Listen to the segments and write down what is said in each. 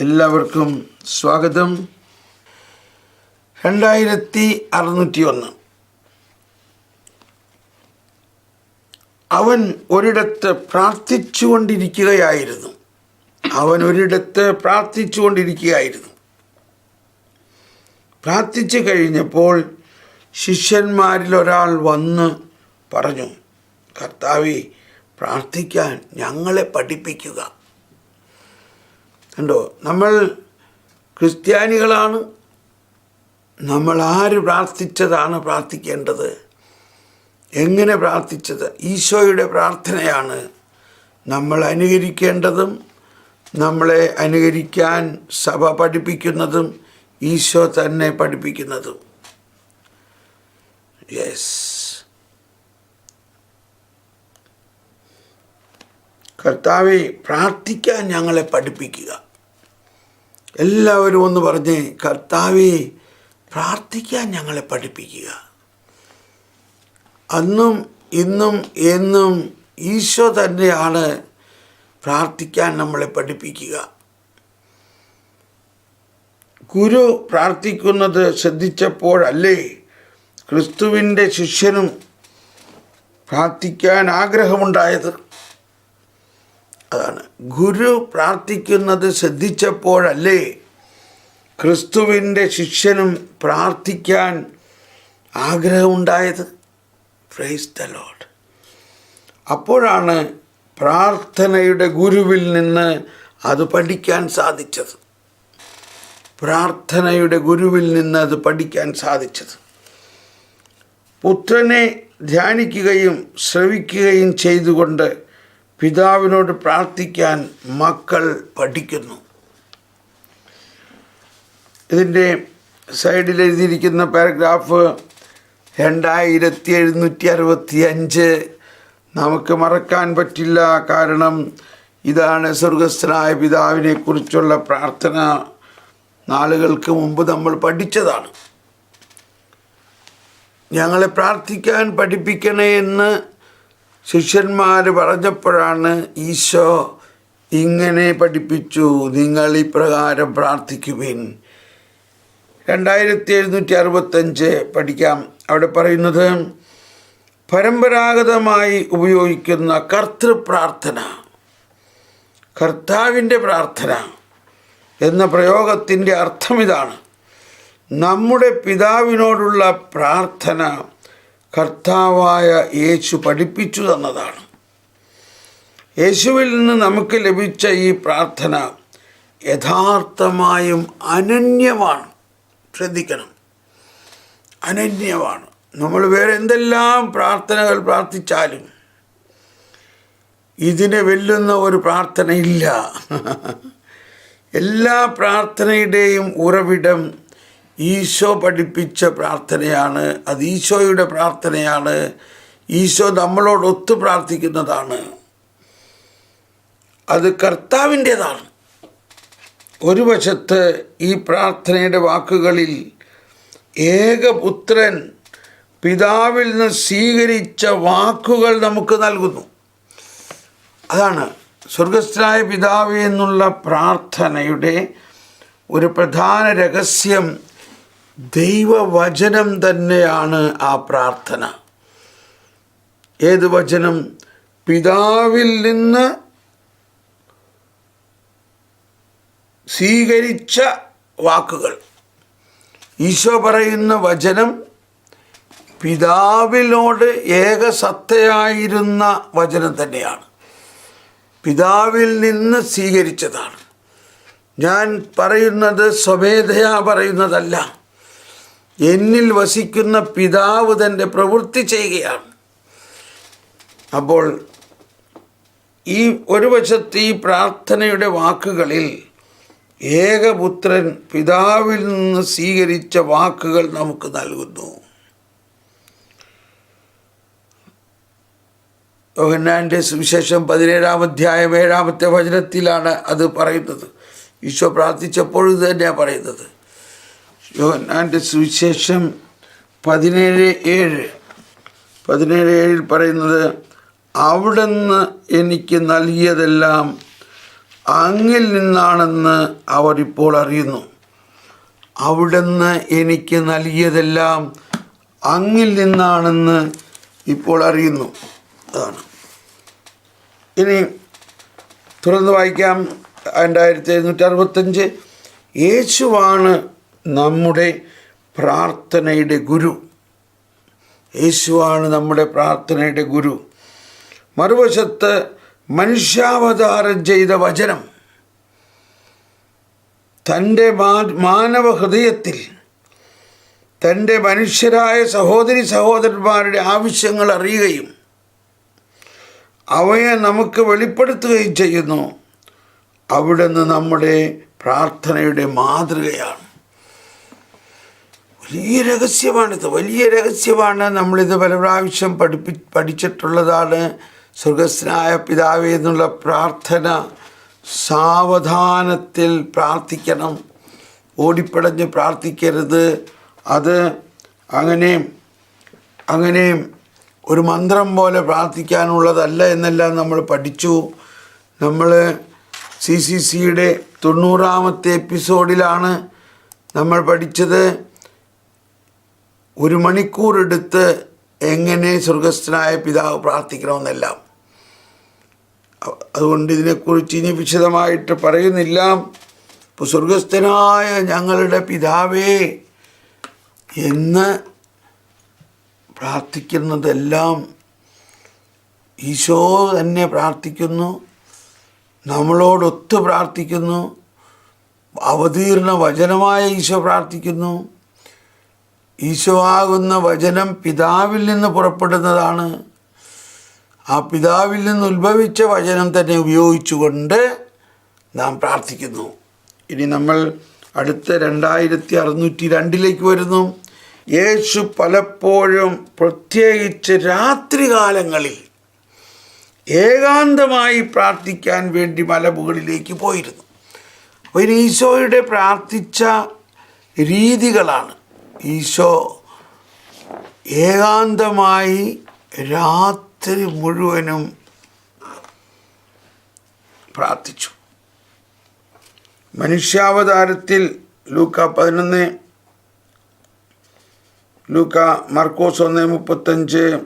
എല്ലാവർക്കും സ്വാഗതം. രണ്ടായിരത്തി അറുന്നൂറ്റി ഒന്ന് അവൻ ഒരിടത്ത് പ്രാർത്ഥിച്ചുകൊണ്ടിരിക്കുകയായിരുന്നു. അവൻ ഒരിടത്ത് പ്രാർത്ഥിച്ചുകൊണ്ടിരിക്കുകയായിരുന്നു. പ്രാർത്ഥിച്ചു കഴിഞ്ഞപ്പോൾ ശിഷ്യന്മാരിൽ ഒരാൾ വന്ന് പറഞ്ഞു കർത്താവി പ്രാർത്ഥിക്കാൻ ഞങ്ങളെ പഠിപ്പിക്കുക. കണ്ടോ? നമ്മൾ ക്രിസ്ത്യാനികളാണ്. നമ്മൾ ആര് പ്രാർത്ഥിച്ചതാണ് പ്രാർത്ഥിക്കേണ്ടത്? എങ്ങനെ പ്രാർത്ഥിച്ചത്? ഈശോയുടെ പ്രാർത്ഥനയാണ് നമ്മൾ അനുകരിക്കേണ്ടതും നമ്മളെ അനുകരിക്കാൻ സഭ പഠിപ്പിക്കുന്നതും ഈശോ തന്നെ പഠിപ്പിക്കുന്നതും. യെസ് കർത്താവെ പ്രാർത്ഥിക്കാൻ ഞങ്ങളെ പഠിപ്പിക്കുക. എല്ലാവരും ഒന്ന് പറഞ്ഞ് കർത്താവെ പ്രാർത്ഥിക്കാൻ ഞങ്ങളെ പഠിപ്പിക്കുക. അന്നും ഇന്നും എന്നും ഈശോ തന്നെയാണ് പ്രാർത്ഥിക്കാൻ നമ്മളെ പഠിപ്പിക്കുക. ഗുരു പ്രാർത്ഥിക്കുന്നത് ശ്രദ്ധിച്ചപ്പോഴല്ലേ ക്രിസ്തുവിന്റെ ശിഷ്യനും പ്രാർത്ഥിക്കാൻ ആഗ്രഹമുണ്ടായത്. അതാണ്. ഗുരു പ്രാർത്ഥിക്കുന്നത് ശ്രദ്ധിച്ചപ്പോഴല്ലേ ക്രിസ്തുവിന്റെ ശിഷ്യനും പ്രാർത്ഥിക്കാൻ ആഗ്രഹമുണ്ടായത്? പ്രൈസ് ദ ലോഡ് അപ്പോഴാണ് പ്രാർത്ഥനയുടെ ഗുരുവിൽ നിന്ന് അത് പഠിക്കാൻ സാധിച്ചത്. പ്രാർത്ഥനയുടെ ഗുരുവിൽ നിന്ന് അത് പഠിക്കാൻ സാധിച്ചത്. പുത്രനെ ധ്യാനിക്കുകയും ശ്രവിക്കുകയും ചെയ്തുകൊണ്ട് പിതാവിനോട് പ്രാർത്ഥിക്കാൻ മക്കൾ പഠിക്കുന്നു. ഇതിന്റെ സൈഡിൽ എഴുതിയിരിക്കുന്ന പാരഗ്രാഫ് രണ്ടായിരത്തി എഴുന്നൂറ്റി അറുപത്തി അഞ്ച് നമുക്ക് മറക്കാൻ പറ്റില്ല കാരണം ഇതാണ് സ്വർഗസ്ഥനായ പിതാവിനെ കുറിച്ചുള്ള പ്രാർത്ഥന. നാളുകൾക്ക് മുമ്പ് നമ്മൾ പഠിച്ചതാണ്. ഞങ്ങളെ പ്രാർത്ഥിക്കാൻ പഠിപ്പിക്കണേ എന്ന് ശിഷ്യന്മാർ പറഞ്ഞപ്പോഴാണ് ഈശോ ഇങ്ങനെ പഠിപ്പിച്ചു നിങ്ങൾ ഇപ്രകാരം പ്രാർത്ഥിക്കുവിൻ. രണ്ടായിരത്തി എഴുന്നൂറ്റി അറുപത്തഞ്ച് പഠിക്കാം. അവിടെ പറയുന്നത് പരമ്പരാഗതമായി ഉപയോഗിക്കുന്ന കർത്തൃപ്രാർത്ഥന കർത്താവിന്റെ പ്രാർത്ഥന എന്ന പ്രയോഗത്തിന്റെ അർത്ഥം ഇതാണ്. നമ്മുടെ പിതാവിനോടുള്ള പ്രാർത്ഥന കർത്താവായ യേശു പഠിപ്പിച്ചു തന്നതാണ്. യേശുവിൽ നിന്ന് നമുക്ക് ലഭിച്ച ഈ പ്രാർത്ഥന യഥാർത്ഥമായും അനന്യമാണ്. ശ്രദ്ധിക്കണം. അനന്യമാണ്. നമ്മൾ വേറെ എന്തെല്ലാം പ്രാർത്ഥനകൾ പ്രാർത്ഥിച്ചാലും ഇതിനെ വെല്ലുന്ന ഒരു പ്രാർത്ഥനയില്ല. എല്ലാ പ്രാർത്ഥനയുടെയും ഉറവിടം ഈശോ പഠിപ്പിച്ച പ്രാർത്ഥനയാണ്. അത് ഈശോയുടെ പ്രാർത്ഥനയാണ്. ഈശോ നമ്മളോട് ഒത്തു പ്രാർത്ഥിക്കുന്നതാണ്. അത് കർത്താവിന്റേതാണ്. ഒരു വശത്ത് ഈ പ്രാർത്ഥനയുടെ വാക്കുകളിൽ ഏകപുത്രൻ പിതാവിൽ നിന്ന് സ്വീകരിച്ച വാക്കുകൾ നമുക്ക് നൽകുന്നു. അതാണ് സ്വർഗസ്ഥനായ പിതാവ് എന്നുള്ള പ്രാർത്ഥനയുടെ ഒരു പ്രധാന രഹസ്യം ദൈവവചനം തന്നെയാണ് ആ പ്രാർത്ഥന. ഏത് വചനം? പിതാവിൽ നിന്ന് സ്വീകരിച്ച വാക്കുകൾ. ഈശോ പറയുന്ന വചനം പിതാവിനോട് ഏകസത്തയായിരുന്ന വചനം തന്നെയാണ്. പിതാവിൽ നിന്ന് സ്വീകരിച്ചതാണ്. ഞാൻ പറയുന്നത് സ്വമേധയാ പറയുന്നതല്ല. എന്നിൽ വസിക്കുന്ന പിതാവ് തന്റെ പ്രവൃത്തി ചെയ്യുകയാണ്. അപ്പോൾ ഈ ഒരു വശത്ത് ഈ പ്രാർത്ഥനയുടെ വാക്കുകളിൽ ഏകപുത്രൻ പിതാവിൽ നിന്ന് സ്വീകരിച്ച വാക്കുകൾ നമുക്ക് നൽകുന്നു. യോഹന്നാന്റെ സുവിശേഷം പതിനേഴാം അധ്യായം ഏഴാമത്തെ വചനത്തിലാണ് അത് പറയുന്നത്. ഈശോ പ്രാർത്ഥിച്ചപ്പോൾ ഇത് തന്നെയാണ് പറയുന്നത്. യോഹന്നാന്റെ സുവിശേഷം പതിനേഴ് ഏഴ്. പതിനേഴ് ഏഴിൽ പറയുന്നത് അവിടുന്ന് എനിക്ക് നൽകിയതെല്ലാം അങ്ങിൽ നിന്നാണെന്ന് അവരിപ്പോൾ അറിയുന്നു. അവിടുന്ന് എനിക്ക് നൽകിയതെല്ലാം അങ്ങിൽ നിന്നാണെന്ന് ഇപ്പോൾ അറിയുന്നു. അതാണ്. ഇനി തുറന്ന് വായിക്കാം. രണ്ടായിരത്തി എഴുന്നൂറ്റി അറുപത്തഞ്ച്. യേശുവാണ് നമ്മുടെ പ്രാർത്ഥനയുടെ ഗുരു. യേശുവാണ് നമ്മുടെ പ്രാർത്ഥനയുടെ ഗുരു. മറുവശത്ത് മനുഷ്യാവതാരം ചെയ്ത വചനം തന്റെ മാനവ ഹൃദയത്തിൽ തന്റെ മനുഷ്യരായ സഹോദരി സഹോദരന്മാരുടെ ആവശ്യങ്ങൾ അറിയുകയും അവയെ നമുക്ക് വെളിപ്പെടുത്തുകയും ചെയ്യുന്നു. അവിടുന്ന് നമ്മുടെ പ്രാർത്ഥനയുടെ മാതൃകയാണ്. വലിയ രഹസ്യമാണിത്. വലിയ രഹസ്യമാണ് നമ്മളിത് പല പ്രാവശ്യം പഠിപ്പി പഠിച്ചിട്ടുള്ളതാണ്. സ്വർഗസ്നായ പിതാവേ എന്നുള്ള പ്രാർത്ഥന സാവധാനത്തിൽ പ്രാർത്ഥിക്കണം. ഓടിപ്പടഞ്ഞ് പ്രാർത്ഥിക്കരുത്. അത് അങ്ങനെ അങ്ങനെ ഒരു മന്ത്രം പോലെ പ്രാർത്ഥിക്കാനുള്ളതല്ല എന്നെല്ലാം നമ്മൾ പഠിച്ചു. നമ്മൾ സി സി സിയുടെ തൊണ്ണൂറാമത്തെ എപ്പിസോഡിലാണ് നമ്മൾ പഠിച്ചത്. ഒരു മണിക്കൂർ എടുത്ത് എങ്ങനെ സ്വർഗസ്ഥനായ പിതാവ് പ്രാർത്ഥിക്കണമെന്നെല്ലാം. അതുകൊണ്ട് ഇതിനെക്കുറിച്ച് ഇനി വിശദമായിട്ട് പറയുന്നില്ല. ഇപ്പോൾ സ്വർഗസ്ഥനായ ഞങ്ങളുടെ പിതാവേ എന്ന് പ്രാർത്ഥിക്കുന്നതെല്ലാം ഈശോ തന്നെ പ്രാർത്ഥിക്കുന്നു. നമ്മളോടൊത്ത് പ്രാർത്ഥിക്കുന്നു. അവതീർണ വചനമായ ഈശോ പ്രാർത്ഥിക്കുന്നു. ഈശോ ആകുന്ന വചനം പിതാവിൽ നിന്ന് പുറപ്പെടുന്നതാണ്. ആ പിതാവിൽ നിന്ന് ഉത്ഭവിച്ച വചനം തന്നെ ഉപയോഗിച്ചുകൊണ്ട് നാം പ്രാർത്ഥിക്കുന്നു. ഇനി നമ്മൾ അടുത്ത രണ്ടായിരത്തി അറുന്നൂറ്റി രണ്ടിലേക്ക് വരുന്നു. യേശു പലപ്പോഴും പ്രത്യേകിച്ച് രാത്രികാലങ്ങളിൽ ഏകാന്തമായി പ്രാർത്ഥിക്കാൻ വേണ്ടി മലമുകളിലേക്ക് പോയിരുന്നു. അപ്പോൾ ഈശോയുടെ പ്രാർത്ഥിച്ച രീതികളാണ്. ഈശോ ഏകാന്തമായി രാത്രി മുഴുവനും പ്രാർത്ഥിച്ചു. മനുഷ്യാവതാരത്തിൽ ലൂക്ക പതിനൊന്ന് ലൂക്ക മർക്കോസ് ഒന്ന് മുപ്പത്തഞ്ച്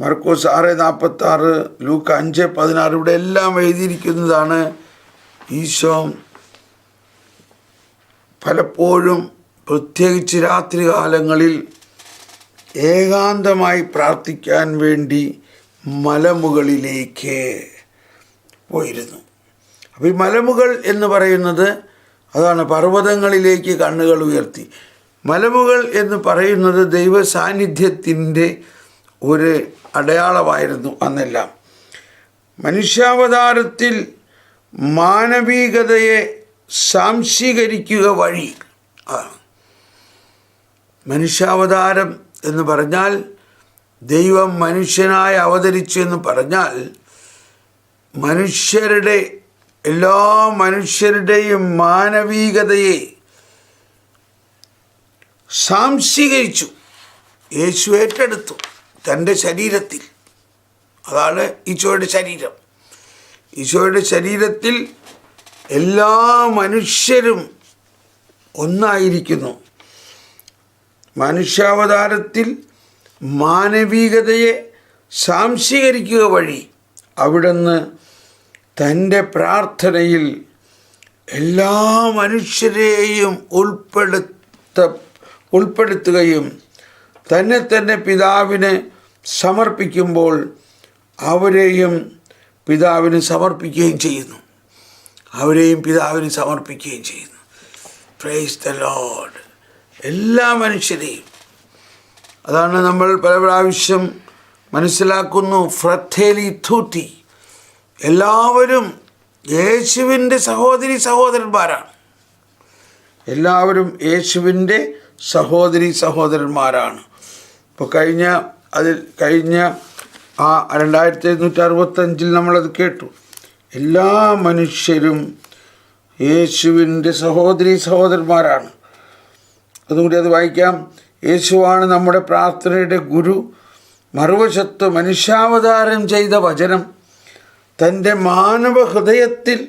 മർക്കോസ് ആറ് നാൽപ്പത്തി ആറ് ലൂക്ക അഞ്ച് പതിനാറ് ഇവിടെ എല്ലാം എഴുതിയിരിക്കുന്നതാണ് ഈശോ. പലപ്പോഴും പ്രത്യേകിച്ച് രാത്രികാലങ്ങളിൽ ഏകാന്തമായി പ്രാർത്ഥിക്കാൻ വേണ്ടി മലമുകളിലേക്ക് പോയിരുന്നു. അപ്പോൾ ഈ മലമുകൾ എന്ന് പറയുന്നത് അതാണ് പർവതങ്ങളിലേക്ക് കണ്ണുകൾ ഉയർത്തി. മലമുകൾ എന്ന് പറയുന്നത് ദൈവ സാന്നിധ്യത്തിന്റെ ഒരു അടയാളമായിരുന്നു അന്നെല്ലാം. മനുഷ്യാവതാരത്തിൽ മാനവികതയെ സാംശീകരിക്കുക വഴി ആണ് മനുഷ്യാവതാരം എന്ന് പറഞ്ഞാൽ ദൈവം മനുഷ്യനായി അവതരിച്ചു എന്ന് പറഞ്ഞാൽ മനുഷ്യരുടെ എല്ലാ മനുഷ്യരുടെയും മാനവികതയെ സാംശീകരിച്ചു. യേശു ഏറ്റെടുത്തു തന്റെ ശരീരത്തിൽ. അതാണ് ഈശോയുടെ ശരീരം. ഈശോയുടെ ശരീരത്തിൽ എല്ലാ മനുഷ്യരും ഒന്നായിരിക്കുന്നു. മനുഷ്യാവതാരത്തിൽ മാനവികതയെ സാംശീകരിക്കുക വഴി അവിടുന്ന് തന്റെ പ്രാർത്ഥനയിൽ എല്ലാ മനുഷ്യരെയും ഉൾപ്പെടുത്ത ഉൾപ്പെടുത്തുകയും തന്നെ തന്നെ പിതാവിന് സമർപ്പിക്കുമ്പോൾ അവരെയും പിതാവിന് സമർപ്പിക്കുകയും ചെയ്യുന്നു. അവരെയും പിതാവിന് സമർപ്പിക്കുകയും ചെയ്യുന്നു. പ്രൈസ് ദ ലോഡ് എല്ലാ മനുഷ്യരെയും. അതാണ് നമ്മൾ പല പ്രാവശ്യം മനസ്സിലാക്കുന്നു ഫ്രത്തേലി തൂത്തി എല്ലാവരും യേശുവിന്റെ സഹോദരി സഹോദരന്മാരാണ്. എല്ലാവരും യേശുവിന്റെ സഹോദരി സഹോദരന്മാരാണ്. ഇപ്പോൾ കഴിഞ്ഞ അതിൽ കഴിഞ്ഞ ആ രണ്ടായിരത്തി എഴുന്നൂറ്റി അറുപത്തഞ്ചിൽ നമ്മളത് കേട്ടു. എല്ലാ മനുഷ്യരും യേശുവിന്റെ സഹോദരി സഹോദരന്മാരാണ്. അതുകൂടി അത് വായിക്കാം. യേശുവാണ് നമ്മുടെ പ്രാർത്ഥനയുടെ ഗുരു. മറുവശത്ത് മനുഷ്യാവതാരം ചെയ്ത വചനം. തന്റെ മാനവ ഹൃദയത്തിൽ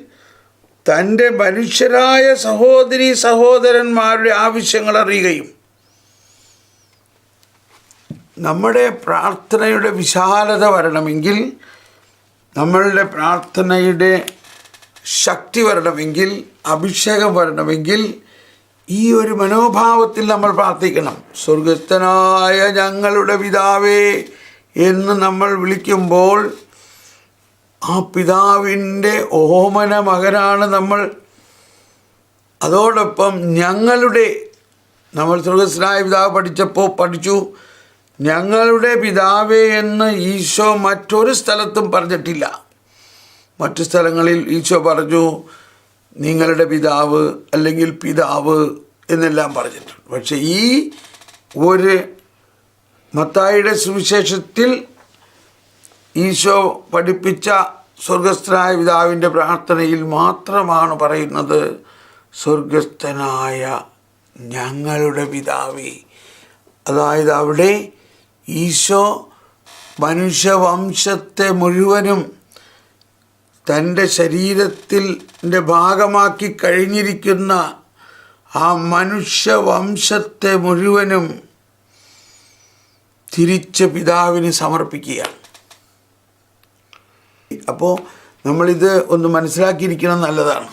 തന്റെ മനുഷ്യരായ സഹോദരി സഹോദരന്മാരുടെ ആവശ്യങ്ങൾ അറിയുകയും നമ്മുടെ പ്രാർത്ഥനയുടെ വിശാലത വരണമെങ്കിൽ നമ്മളുടെ പ്രാർത്ഥനയുടെ ശക്തി വരണമെങ്കിൽ അഭിഷേകം വരണമെങ്കിൽ ഈ ഒരു മനോഭാവത്തിൽ നമ്മൾ പ്രാർത്ഥിക്കണം. സ്വർഗസ്ഥനായ ഞങ്ങളുടെ പിതാവേ എന്ന് നമ്മൾ വിളിക്കുമ്പോൾ ആ പിതാവിന്റെ ഓമന മകനാണ് നമ്മൾ. അതോടൊപ്പം ഞങ്ങളുടെ നമ്മൾ സ്വർഗസ്നായ പിതാവ് പഠിച്ചപ്പോൾ പഠിച്ചു ഞങ്ങളുടെ പിതാവേ എന്ന് ഈശോ മറ്റൊരു സ്ഥലത്തും പറഞ്ഞിട്ടില്ല. മറ്റു സ്ഥലങ്ങളിൽ ഈശോ പറഞ്ഞു നിങ്ങളുടെ പിതാവ് അല്ലെങ്കിൽ പിതാവ് എന്നെല്ലാം പറഞ്ഞിട്ടുണ്ട്. പക്ഷെ ഈ ഒരു മത്തായിയുടെ സുവിശേഷത്തിൽ ഈശോ പഠിപ്പിച്ച സ്വർഗസ്ഥനായ പിതാവിന്റെ പ്രാർത്ഥനയിൽ മാത്രമാണ് പറയുന്നത് സ്വർഗസ്ഥനായ ഞങ്ങളുടെ പിതാവി. അതായത് അവിടെ ഈശോ മനുഷ്യവംശത്തെ മുഴുവനും തന്റെ ശരീരത്തിന്റെ ഭാഗമാക്കി കഴിഞ്ഞിരിക്കുന്ന ആ മനുഷ്യവംശത്തെ മുഴുവനും തിരിച്ച് പിതാവിന് സമർപ്പിക്കുകയാണ്. അപ്പോൾ നമ്മളിത് ഒന്ന് മനസ്സിലാക്കിയിരിക്കണം നല്ലതാണ്.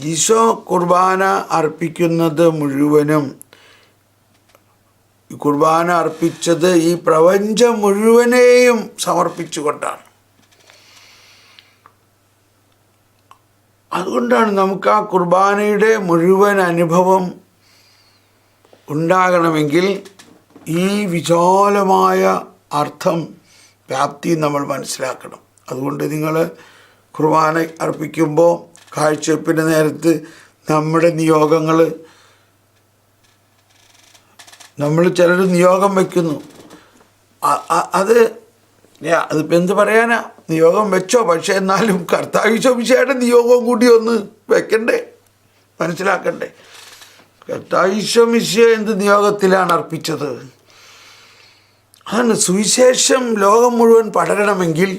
ഈശോ കുർബാന അർപ്പിക്കുന്നത് മുഴുവനും കുർബാന അർപ്പിച്ചത് ഈ പ്രപഞ്ചം മുഴുവനെയും സമർപ്പിച്ചുകൊണ്ടാണ്. അതുകൊണ്ടാണ് നമുക്ക് ആ കുർബാനയുടെ മുഴുവൻ അനുഭവം ഉണ്ടാകണമെങ്കിൽ ഈ വിശാലമായ അർത്ഥം വ്യാപ്തി നമ്മൾ മനസ്സിലാക്കണം. അതുകൊണ്ട് നിങ്ങൾ കുർബാന അർപ്പിക്കുമ്പോൾ കാഴ്ചവെപ്പിന്റെ നേരത്ത് നമ്മുടെ നിയോഗങ്ങൾ നമ്മൾ ചിലർ നിയോഗം വയ്ക്കുന്നു. അത് അതിപ്പോൾ എന്ത് പറയാനാ? നിയോഗം വെച്ചോ പക്ഷേ എന്നാലും കർത്താവ് ശോഭിച്ചയുടെ നിയോഗവും കൂടി ഒന്ന് വെക്കണ്ടേ? മനസ്സിലാക്കണ്ടേ? കർത്താവ് എന്ത് നിയോഗത്തിലാണ് അർപ്പിച്ചത്? അതാണ് സുവിശേഷം ലോകം മുഴുവൻ പടരണമെങ്കിൽ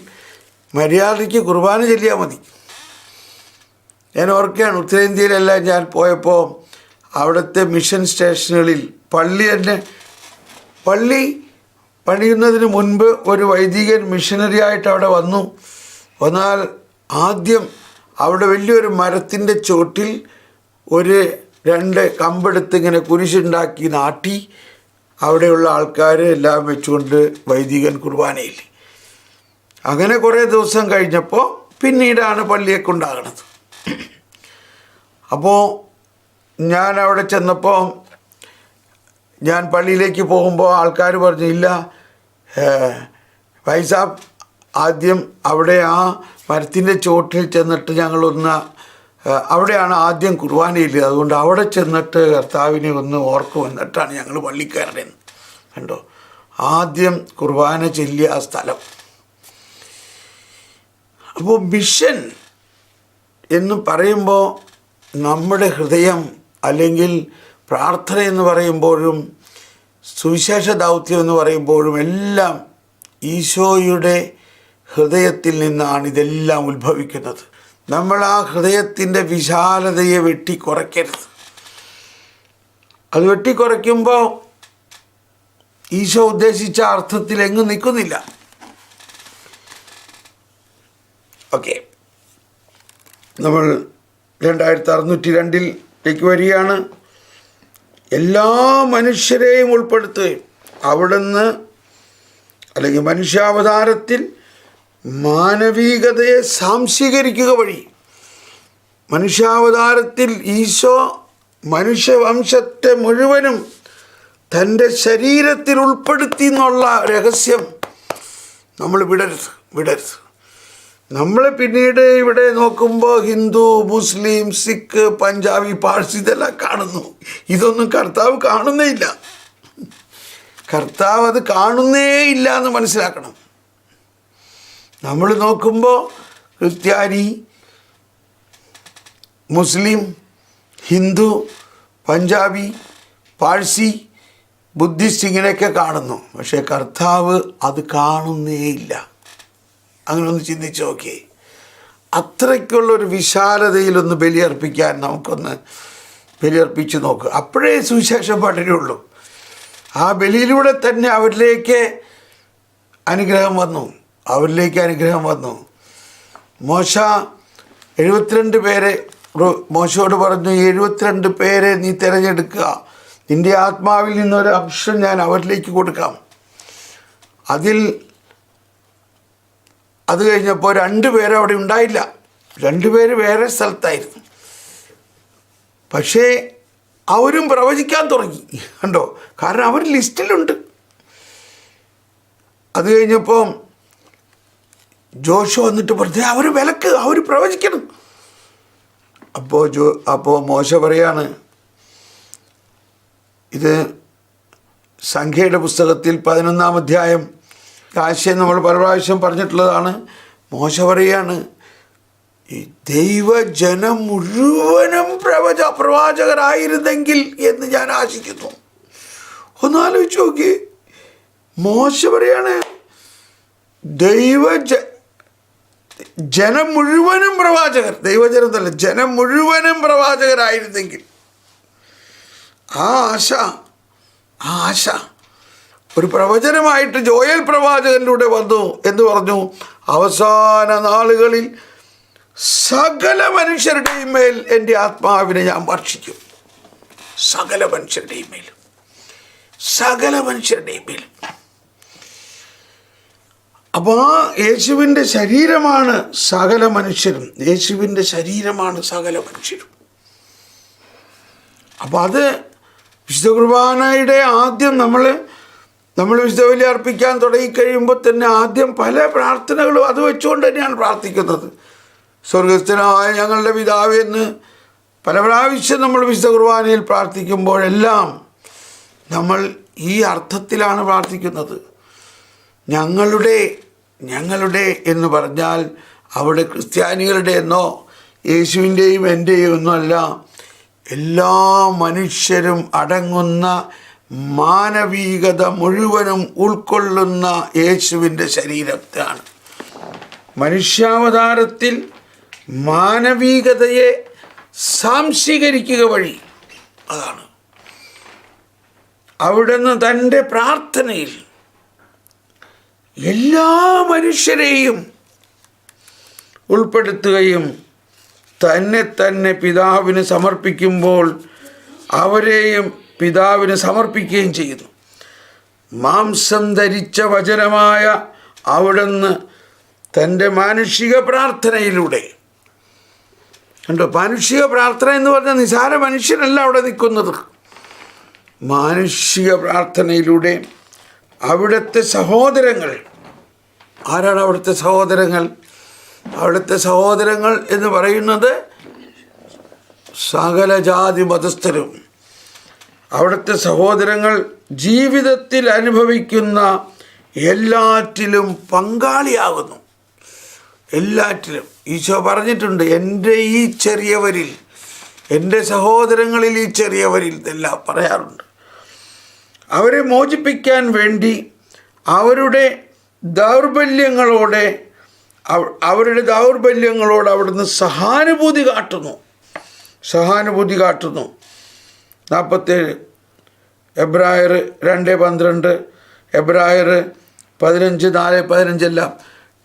മര്യാദയ്ക്ക് കുർബാന ചൊല്ലിയാൽ മതി. ഞാൻ ഓർക്കുകയാണ് ഉത്തരേന്ത്യയിലെല്ലാം ഞാൻ പോയപ്പോൾ അവിടുത്തെ മിഷൻ സ്റ്റേഷനുകളിൽ പള്ളി തന്നെ പള്ളി പണിയുന്നതിന് മുൻപ് ഒരു വൈദികൻ മിഷനറി ആയിട്ട് അവിടെ വന്നു. വന്നാൽ ആദ്യം അവിടെ വലിയൊരു മരത്തിന്റെ ചോട്ടിൽ ഒരു രണ്ട് കമ്പെടുത്ത് ഇങ്ങനെ കുരിശുണ്ടാക്കി നാട്ടി. അവിടെയുള്ള ആൾക്കാരെ എല്ലാം വെച്ചുകൊണ്ട് വൈദികൻ കുർബാനയിൽ. അങ്ങനെ കുറേ ദിവസം കഴിഞ്ഞപ്പോൾ പിന്നീടാണ് പള്ളിയൊക്കെ ഉണ്ടാകുന്നത്. അപ്പോൾ ഞാൻ അവിടെ ചെന്നപ്പോൾ ഞാൻ പള്ളിയിലേക്ക് പോകുമ്പോൾ ആൾക്കാർ പറഞ്ഞു ഇല്ല വൈസാബ് ആദ്യം അവിടെ ആ മരത്തിന്റെ ചോട്ടിൽ ചെന്നിട്ട് ഞങ്ങളൊന്ന് അവിടെയാണ് ആദ്യം കുർബാനയില്ല അതുകൊണ്ട് അവിടെ ചെന്നിട്ട് കർത്താവിനെ ഒന്ന് ഓർക്കും വന്നിട്ടാണ് ഞങ്ങൾ പള്ളി കയറേണ്ടത് കണ്ടോ? ആദ്യം കുർബാന ചെല്ലിയ ആ സ്ഥലം. അപ്പോൾ മിഷൻ എന്ന് പറയുമ്പോൾ നമ്മുടെ ഹൃദയം അല്ലെങ്കിൽ പ്രാർത്ഥന എന്ന് പറയുമ്പോഴും സുവിശേഷ ദൗത്യം എന്ന് പറയുമ്പോഴും എല്ലാം ഈശോയുടെ ഹൃദയത്തിൽ നിന്നാണ് ഇതെല്ലാം ഉത്ഭവിക്കുന്നത്. നമ്മൾ ആ ഹൃദയത്തിന്റെ വിശാലതയെ വെട്ടിക്കുറയ്ക്കരുത്. അത് വെട്ടിക്കുറയ്ക്കുമ്പോൾ ഈശോ ഉദ്ദേശിച്ച അർത്ഥത്തിൽ എങ്ങും നിൽക്കുന്നില്ല. ഓക്കെ. നമ്മൾ രണ്ടായിരത്തി അറുന്നൂറ്റി രണ്ടിലേക്ക് വരികയാണ്. എല്ലാ മനുഷ്യരെയും ഉൾപ്പെടുത്തുകയും അവിടുന്ന് അല്ലെങ്കിൽ മനുഷ്യാവതാരത്തിൽ മാനവികതയെ സാംശീകരിക്കുക വഴി മനുഷ്യാവതാരത്തിൽ ഈശോ മനുഷ്യവംശത്തെ മുഴുവനും തന്റെ ശരീരത്തിൽ ഉൾപ്പെടുത്തി എന്നുള്ള രഹസ്യം നമ്മൾ വിടരുത് വിടരുത്. നമ്മൾ പിന്നീട് ഇവിടെ നോക്കുമ്പോൾ ഹിന്ദു മുസ്ലിം സിഖ് പഞ്ചാബി പാഴ്സി ഇതെല്ലാം കാണുന്നു. ഇതൊന്നും കർത്താവ് കാണുന്നേ ഇല്ല. കർത്താവ് അത് കാണുന്നേ ഇല്ല എന്ന് മനസ്സിലാക്കണം. നമ്മൾ നോക്കുമ്പോൾ ക്രിസ്ത്യാനി മുസ്ലിം ഹിന്ദു പഞ്ചാബി പാഴ്സി ബുദ്ധിസ്റ്റ് ഇങ്ങനെയൊക്കെ കാണുന്നു. പക്ഷേ കർത്താവ് അത് കാണുന്നേ ഇല്ല. അങ്ങനെ ഒന്ന് ചിന്തിച്ച് നോക്കിയേ അത്രയ്ക്കുള്ളൊരു വിശാലതയിലൊന്ന് ബലിയർപ്പിക്കാൻ നമുക്കൊന്ന് ബലിയർപ്പിച്ച് നോക്കുക അപ്പോഴേ സുവിശേഷം പടരുള്ളൂ ആ ബലിയിലൂടെ തന്നെ അവരിലേക്ക് അനുഗ്രഹം വന്നു. അവരിലേക്ക് അനുഗ്രഹം വന്നു. മോശ എഴുപത്തിരണ്ട് പേരെ മോശയോട് പറഞ്ഞു "ഈ എഴുപത്തിരണ്ട് പേരെ നീ തിരഞ്ഞെടുക്കുക. നിന്റെ ആത്മാവിൽ നിന്നൊരു അംശം ഞാൻ അവരിലേക്ക് കൊടുക്കാം. അതിൽ അത് കഴിഞ്ഞപ്പോൾ രണ്ട് പേര് അവിടെ ഉണ്ടായില്ല. രണ്ട് പേര് വേറെ സ്ഥലത്തായിരുന്നു. പക്ഷേ അവരും പ്രവചിക്കാൻ തുടങ്ങി. കണ്ടോ? കാരണം അവർ ലിസ്റ്റിലുണ്ട്. അത് കഴിഞ്ഞപ്പം ജോഷു വന്നിട്ട് പറഞ്ഞു അവർ വിലക്ക് അവർ പ്രവചിക്കണം. അപ്പോൾ ജോ അപ്പോൾ മോശ പറയാണ് ഇത് സംഖ്യയുടെ പുസ്തകത്തിൽ പതിനൊന്നാം അധ്യായം ആശയം നമ്മൾ പല പ്രാവശ്യം പറഞ്ഞിട്ടുള്ളതാണ്. മോശ പറയാണ് ഈ ദൈവജനം മുഴുവനും പ്രവച പ്രവാചകരായിരുന്നെങ്കിൽ എന്ന് ഞാൻ ആശിക്കുന്നു. ഒന്നാലോചിച്ച് നോക്കി. മോശ പറയാണ് ദൈവജ ജനം മുഴുവനും പ്രവാചകർ. ദൈവജനം എന്നല്ല ജനം മുഴുവനും പ്രവാചകരായിരുന്നെങ്കിൽ. ആ ആശ ആ ആശ. ഒരു പ്രവചനമായിട്ട് ജോയൽ പ്രവാചകനിലൂടെ വന്നു എന്ന് പറഞ്ഞു. അവസാന നാളുകളിൽ സകല മനുഷ്യരുടെയും മേൽ എന്റെ ആത്മാവിനെ ഞാൻ വർഷിക്കും. സകല മനുഷ്യരുടെയും മേൽ. സകല മനുഷ്യരുടെയും മേൽ. അപ്പോൾ ആ യേശുവിന്റെ ശരീരമാണ് സകല മനുഷ്യരും. യേശുവിന്റെ ശരീരമാണ് സകല മനുഷ്യരും. അപ്പോൾ അത് വിശുദ്ധ കുർബാനയുടെ ആദ്യം നമ്മൾ നമ്മൾ വിശുദ്ധബലി അർപ്പിക്കാൻ തുടങ്ങിക്കഴിയുമ്പോൾ തന്നെ ആദ്യം പല പ്രാർത്ഥനകളും അത് വെച്ചുകൊണ്ട് തന്നെയാണ് പ്രാർത്ഥിക്കുന്നത്. സ്വർഗസ്ഥനായ ഞങ്ങളുടെ പിതാവ് എന്ന് പല പ്രാവശ്യം നമ്മൾ വിശുദ്ധ കുർബാനയിൽ പ്രാർത്ഥിക്കുമ്പോഴെല്ലാം നമ്മൾ ഈ അർത്ഥത്തിലാണ് പ്രാർത്ഥിക്കുന്നത്. ഞങ്ങളുടെ ഞങ്ങളുടെ എന്ന് പറഞ്ഞാൽ അവിടെ ക്രിസ്ത്യാനികളുടെ എന്നോ യേശുവിന്റെയും എന്റെയും ഒന്നുമല്ല എല്ലാ മനുഷ്യരും അടങ്ങുന്ന മാനവീകത മുഴുവനും ഉൾക്കൊള്ളുന്ന യേശുവിന്റെ ശരീരത്താണ്. മനുഷ്യാവതാരത്തിൽ മാനവീകതയെ സാംശീകരിക്കുക വഴി അതാണ്. അവിടുന്ന് തന്റെ പ്രാർത്ഥനയിൽ എല്ലാ മനുഷ്യരെയും ഉൾപ്പെടുത്തുകയും തന്നെ തന്നെ പിതാവിന് സമർപ്പിക്കുമ്പോൾ അവരെയും പിതാവിന് സമർപ്പിക്കുകയും ചെയ്യുന്നു മാംസം ധരിച്ച വചനമായ അവിടുന്ന് തന്റെ മാനുഷിക പ്രാർത്ഥനയിലൂടെ. കണ്ടോ? മാനുഷിക പ്രാർത്ഥന എന്ന് പറഞ്ഞാൽ നിസാര മനുഷ്യനല്ല അവിടെ നിൽക്കുന്നത്. മാനുഷിക പ്രാർത്ഥനയിലൂടെ അവിടുത്തെ സഹോദരങ്ങൾ. ആരാണ് അവിടുത്തെ സഹോദരങ്ങൾ? അവിടുത്തെ സഹോദരങ്ങൾ എന്ന് പറയുന്നത് സകല ജാതി മതസ്ഥരും. അവിടുത്തെ സഹോദരങ്ങൾ ജീവിതത്തിൽ അനുഭവിക്കുന്ന എല്ലാറ്റിലും പങ്കാളിയാകുന്നു. എല്ലാറ്റിലും. ഈശോ പറഞ്ഞിട്ടുണ്ട് എന്റെ ഈ ചെറിയവരിൽ എന്റെ സഹോദരങ്ങളിൽ ഈ ചെറിയവരിൽ ഇതെല്ലാം പറയാറുണ്ട്. അവരെ മോചിപ്പിക്കാൻ വേണ്ടി അവരുടെ ദൗർബല്യങ്ങളോടെ അവ- അവരുടെ ദൗർബല്യങ്ങളോട് അവിടുന്ന് സഹാനുഭൂതി കാട്ടുന്നു. സഹാനുഭൂതി കാട്ടുന്നു. നാൽപ്പത്തേഴ് എബ്രായർ രണ്ട് പന്ത്രണ്ട്. എബ്രായർ പതിനഞ്ച് നാല് പതിനഞ്ചെല്ലാം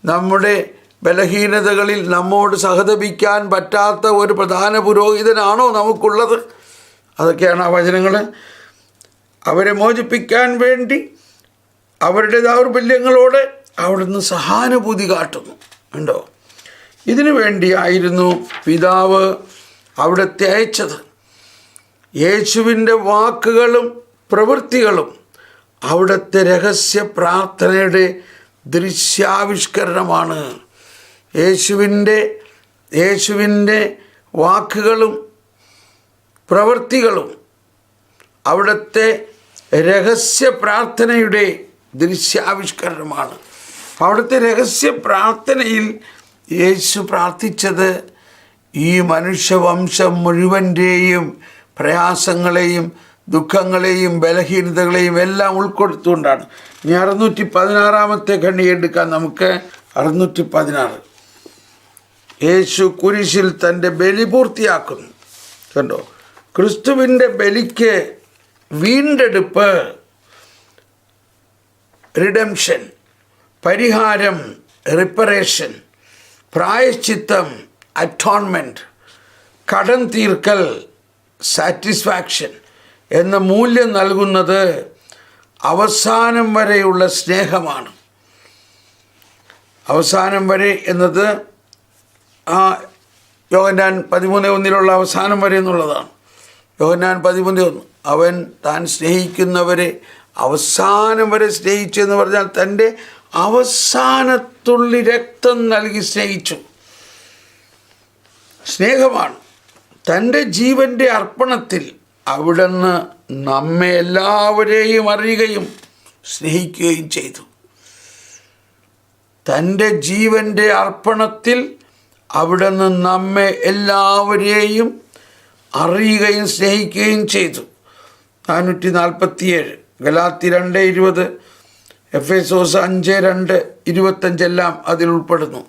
നമ്മുടെ ബലഹീനതകളിൽ നമ്മോട് സഹതപിക്കാൻ പറ്റാത്ത ഒരു പ്രധാന പുരോഹിതനാണോ നമുക്കുള്ളത്? അതൊക്കെയാണ് ആ വചനങ്ങൾ അവരെ മോചിപ്പിക്കാൻ വേണ്ടി അവരുടെ ദൗർബല്യങ്ങളോട് അവിടുന്ന് സഹാനുഭൂതി കാട്ടുന്നു. ഉണ്ടോ ഇതിനു വേണ്ടിയായിരുന്നു പിതാവ് അവിടുത്തെ അയച്ചത് യേശുവിന്റെ വാക്കുകളും പ്രവൃത്തികളും അവിടുത്തെ രഹസ്യ പ്രാർത്ഥനയുടെ ദൃശ്യാവിഷ്കരണമാണ്. യേശുവിന്റെ യേശുവിന്റെ വാക്കുകളും പ്രവൃത്തികളും അവിടുത്തെ രഹസ്യ പ്രാർത്ഥനയുടെ ദൃശ്യാവിഷ്കരണമാണ്. അവിടുത്തെ രഹസ്യ പ്രാർത്ഥനയിൽ യേശു പ്രാർത്ഥിച്ചത് ഈ മനുഷ്യവംശം മുഴുവന്റെയും പ്രയാസങ്ങളെയും ദുഃഖങ്ങളെയും ബലഹീനതകളെയും എല്ലാം ഉൾക്കൊടുത്തുകൊണ്ടാണ്. ഇനി അറുന്നൂറ്റി പതിനാറാമത്തെ കണ്ണി എടുക്കാൻ നമുക്ക്. അറുന്നൂറ്റി പതിനാറ് യേശു കുരിശിൽ തന്റെ ബലി പൂർത്തിയാക്കുന്നു. കണ്ടോ? ക്രിസ്തുവിന്റെ ബലിക്ക് വീണ്ടെടുപ്പ് റിഡംഷൻ പരിഹാരം റിപ്പറേഷൻ പ്രായശ്ചിത്തം അറ്റോൺമെന്റ് കടം തീർക്കൽ സാറ്റിസ്ഫാക്ഷൻ എന്ന മൂല്യം നൽകുന്നത് അവസാനം വരെയുള്ള സ്നേഹമാണ്. അവസാനം വരെ എന്നത് ആ യോഹന്നാൻ പതിമൂന്ന് ഒന്നിലുള്ള അവസാനം വരെ എന്നുള്ളതാണ്. യോഹന്നാൻ പതിമൂന്ന് ഒന്ന് അവൻ താൻ സ്നേഹിക്കുന്നവരെ അവസാനം വരെ സ്നേഹിച്ചു എന്ന് പറഞ്ഞാൽ തന്റെ അവസാനത്തുള്ളി രക്തം നൽകി സ്നേഹിച്ചു. സ്നേഹമാണ്. തന്റെ ജീവന്റെ അർപ്പണത്തിൽ അവിടുന്ന് നമ്മെ എല്ലാവരെയും അറിയുകയും സ്നേഹിക്കുകയും ചെയ്തു. തന്റെ ജീവന്റെ അർപ്പണത്തിൽ അവിടുന്ന് നമ്മെ എല്ലാവരെയും അറിയുകയും സ്നേഹിക്കുകയും ചെയ്തു. നാനൂറ്റി നാൽപ്പത്തിയേഴ് ഗലാത്തി രണ്ട് ഇരുപത് എഫ് എസോസ് അഞ്ച് രണ്ട് ഇരുപത്തഞ്ചെല്ലാം അതിൽ ഉൾപ്പെടുന്നു.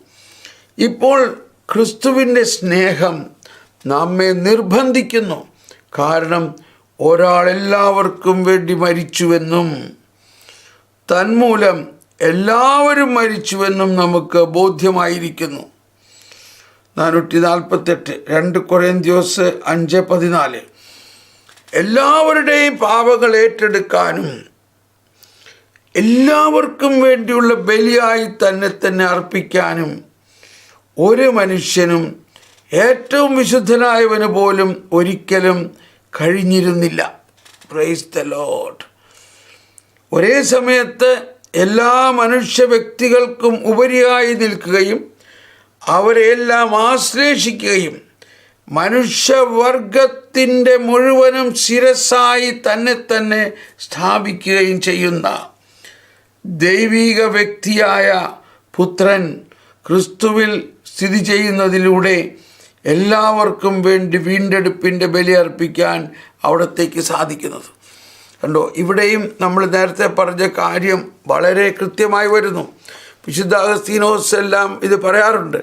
ഇപ്പോൾ ക്രിസ്തുവിന്റെ സ്നേഹം നമ്മെ നിർബന്ധിക്കുന്നു. കാരണം ഒരാൾ എല്ലാവർക്കും വേണ്ടി മരിച്ചുവെന്നും തന്മൂലം എല്ലാവരും മരിച്ചുവെന്നും നമുക്ക് ബോധ്യമായിരിക്കുന്നു. നാനൂറ്റി നാൽപ്പത്തെട്ട് രണ്ട് കൊറേന്ത്യോസ് അഞ്ച് പതിനാല്. എല്ലാവരുടെയും പാപങ്ങൾ ഏറ്റെടുക്കാനും എല്ലാവർക്കും വേണ്ടിയുള്ള ബലിയായി തന്നെ തന്നെ അർപ്പിക്കാനും ഒരു മനുഷ്യനും ഏറ്റവും വിശുദ്ധനായവന് പോലും ഒരിക്കലും കഴിഞ്ഞിരുന്നില്ല. പ്രൈസ് ദ ലോഡ് ഒരേ സമയത്ത് എല്ലാ മനുഷ്യ വ്യക്തികൾക്കും ഉപരിയായി നിൽക്കുകയും അവരെല്ലാം ആശ്ലേഷിക്കുകയും മനുഷ്യവർഗത്തിന്റെ മുഴുവനും ശിരസായി തന്നെ തന്നെ സ്ഥാപിക്കുകയും ചെയ്യുന്ന ദൈവിക വ്യക്തിയായ പുത്രൻ ക്രിസ്തുവിൽ സ്ഥിതി ചെയ്യുന്നതിലൂടെ എല്ലാവർക്കും വേണ്ടി വീണ്ടെടുപ്പിന്റെ ബലി അർപ്പിക്കാൻ അവിടത്തേക്ക് സാധിക്കുന്നത്. കണ്ടോ ഇവിടെയും നമ്മൾ നേരത്തെ പറഞ്ഞ കാര്യം വളരെ കൃത്യമായി വരുന്നു. വിശുദ്ധ അഗസ്തീനോസ് എല്ലാം ഇത് പറയാറുണ്ട്.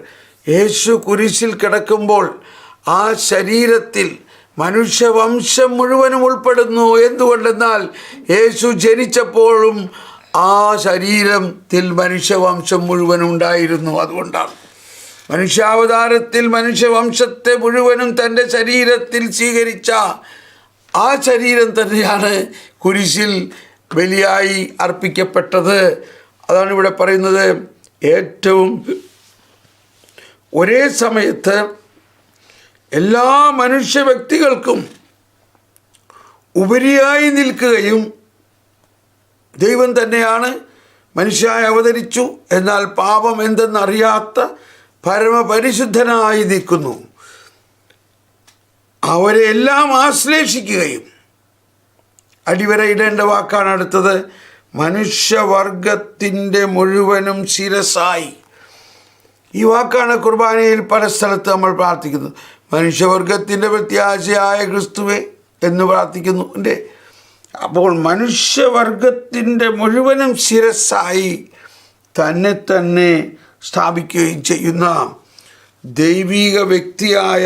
യേശു കുരിശിൽ കിടക്കുമ്പോൾ ആ ശരീരത്തിൽ മനുഷ്യവംശം മുഴുവനും ഉൾപ്പെടുന്നു എന്തുകൊണ്ടെന്നാൽ യേശു ജനിച്ചപ്പോഴും ആ ശരീരത്തിൽ മനുഷ്യവംശം മുഴുവനും ഉണ്ടായിരുന്നു. അതുകൊണ്ടാണ്. മനുഷ്യാവതാരത്തിൽ മനുഷ്യവംശത്തെ മുഴുവനും തന്റെ ശരീരത്തിൽ സ്വീകരിച്ച ആ ശരീരം തന്നെയാണ് കുരിശിൽ ബലിയായി അർപ്പിക്കപ്പെട്ടത്. അതാണ് ഇവിടെ പറയുന്നത്. ഏറ്റവും ഒരേ സമയത്ത് എല്ലാ മനുഷ്യ വ്യക്തികൾക്കും ഉപരിയായി നിൽക്കുകയും ദൈവം തന്നെയാണ് മനുഷ്യായി അവതരിച്ചു. എന്നാൽ പാപം എന്തെന്നറിയാത്ത പരമപരിശുദ്ധനായി നിൽക്കുന്നു. അവരെ എല്ലാം ആശ്ലേഷിക്കുകയും അടിവരയിടേണ്ട വാക്കാണ് അടുത്തത്. മനുഷ്യവർഗത്തിന്റെ മുഴുവനും ശിരസായി. ഈ വാക്കാണ് കുർബാനയിൽ പല സ്ഥലത്ത് നമ്മൾ പ്രാർത്ഥിക്കുന്നത് മനുഷ്യവർഗത്തിന്റെ പ്രത്യാശയായ ക്രിസ്തുവെ എന്ന് പ്രാർത്ഥിക്കുന്നു. എന്റെ അപ്പോൾ മനുഷ്യവർഗത്തിന്റെ മുഴുവനും ശിരസായി തന്നെ തന്നെ സ്ഥാപിക്കുകയും ചെയ്യുന്ന ദൈവീക വ്യക്തിയായ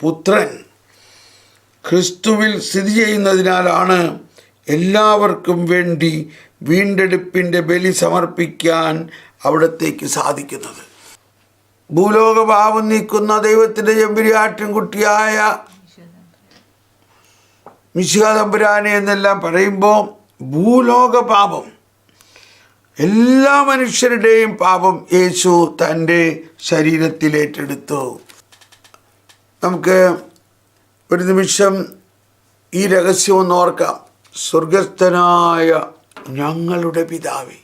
പുത്രൻ ക്രിസ്തുവിൽ സ്ഥിതി ചെയ്യുന്നതിനാലാണ് എല്ലാവർക്കും വേണ്ടി വീണ്ടെടുപ്പിന്റെ ബലി സമർപ്പിക്കാൻ അവിടത്തേക്ക് സാധിക്കുന്നത്. ഭൂലോകഭാവം നീക്കുന്ന ദൈവത്തിന്റെ ചെമ്പരിയാട്ടിൻ കുട്ടിയായ മിശിഹ തമ്പുരാനെ എന്നെല്ലാം പറയുമ്പോൾ ഭൂലോക പാപം എല്ലാ മനുഷ്യരുടെയും പാപം യേശു തന്റെ ശരീരത്തിലേറ്റെടുത്തു നമുക്ക് ഒരു നിമിഷം ഈ രഹസ്യം ഒന്ന് ഓർക്കാം. സ്വർഗസ്ഥനായ ഞങ്ങളുടെ പിതാവേ